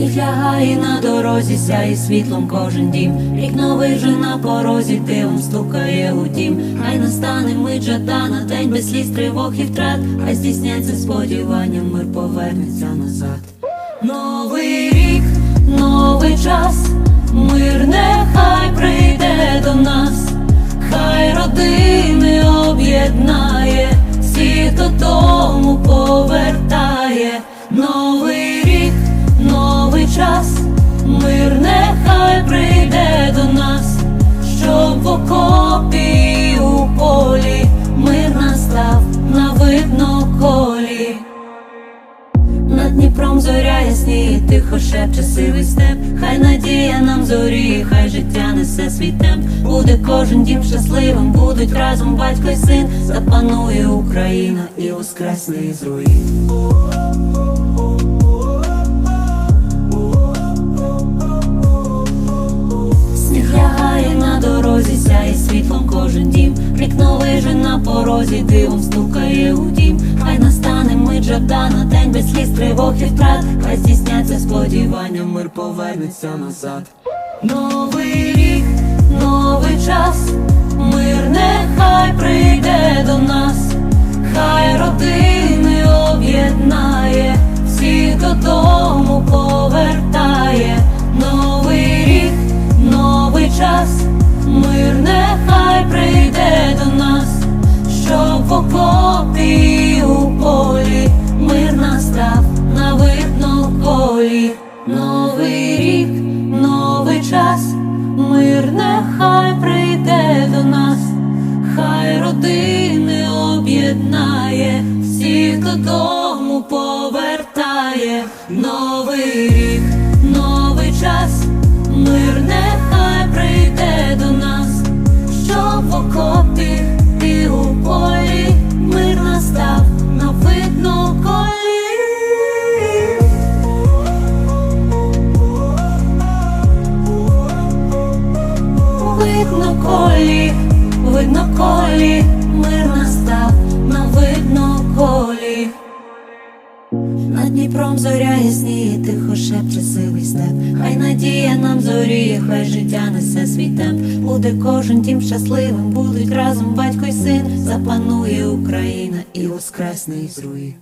Сніг лягає на дорозі, сяє світлом кожен дім. Рік новий вже на порозі, дивом стукає у дім. Хай настане мить жадана, день без сліз, тривог і втрат. Хай здійсняться сподівання, мир повернеться назад. Новий рік, новий час, мир нехай прийде до нас, хай родини об'єднає, всіх додому повертає. Новий видно. Над Дніпром зоря ясніє, тихо шепче сивий степ, хай надія нам зоріє, хай життя несе свій темп. Буде кожен дім щасливим, будуть разом батько й син, запанує Україна і воскресне із руїн. Сяє світлом кожен дім. Рік новий же на порозі, дивом мить жадана, день без сліз, тривог і втрат. Хай здійсняться сподівання, мир повернеться назад. Новий рік, новий час, об'єднає, всіх додому повертає. Новий рік, новий час, мир нехай прийде до нас, щоб в окопі і у полі мир настав на видно колі. Видно колі, видно колі, Над Дніпром зоря ясніє, тихо шепче сивий степ. Хай надія нам зоріє, хай життя несе свій темп. Буде кожен тім щасливим, будуть разом батько й син. Запанує Україна і воскресне із руїн.